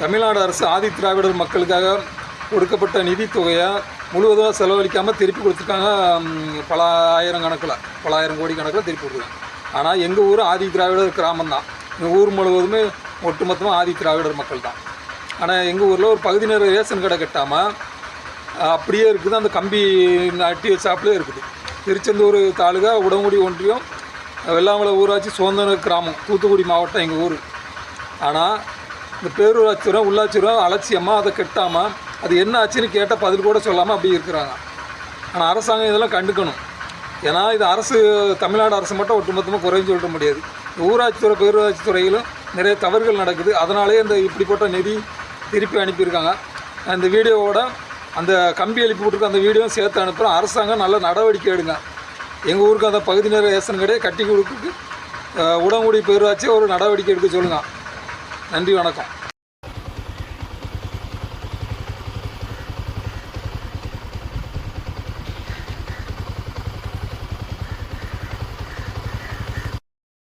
தமிழ்நாடு அரசு ஆதி திராவிடர் மக்களுக்காக கொடுக்கப்பட்ட நிதித்தொகையை முழுவதும் செலவழிக்காமல் திருப்பி கொடுத்துருக்காங்க பல ஆயிரம் கணக்கில் பல ஆயிரம் கோடி கணக்கில் திருப்பி கொடுத்துருக்காங்க. ஆனால் எங்கள் ஊர் ஆதி திராவிடர் கிராமம் தான் எங்கள் ஊர் முழுவதுமே ஒட்டுமொத்தமாக ஆதி திராவிடர் மக்கள் தான் ஆனால் எங்கள் ஊரில் ஒரு பகுதி நேர ரேஷன் கடை கட்டாமல் அப்படியே இருக்குது. அந்த கம்பி நட்டி ஷாப்லேயே இருக்குது. திருச்செந்தூர் தாலுகா உடங்குடி ஒன்றியம் வெள்ளாமலை ஊராட்சி சுதந்திர கிராமம் தூத்துக்குடி மாவட்டம் எங்கள் ஊர். ஆனால் இந்த பேரூராட்சிவரம் உள்ளாட்சிவரம் அலட்சியமாக அதை கெட்டாமல் அது என்ன ஆச்சுன்னு கேட்ட பதில் கூட சொல்லாமல் அப்படி இருக்கிறாங்க. ஆனால் அரசாங்கம் இதெல்லாம் கண்டுக்கணும். ஏன்னா இது அரசு தமிழ்நாடு அரசு மட்டும் ஒட்டுமொத்தமாக குறைஞ்சு சொல்லிட முடியாது. ஊராட்சித்துறை பேரூராட்சி துறையிலும் நிறைய தவறுகள் நடக்குது. அதனாலே இந்த இப்படிப்பட்ட நிதி திருப்பி அனுப்பியிருக்காங்க. அந்த வீடியோவோட அந்த கம்பி எழுப்பி விட்டுருக்க அந்த வீடியோ சேர்த்து அனுப்புகிறோம் அரசாங்கம் நல்ல நடவடிக்கை எடுங்க. எங்கள் ஊருக்கு அந்த பகுதி நேர ரேஷன் கடையை கட்டி கொடுக்கு உடங்குடி பேரூராட்சி ஒரு நடவடிக்கை எடுக்க சொல்லுங்கள் நன்றி வணக்கம்.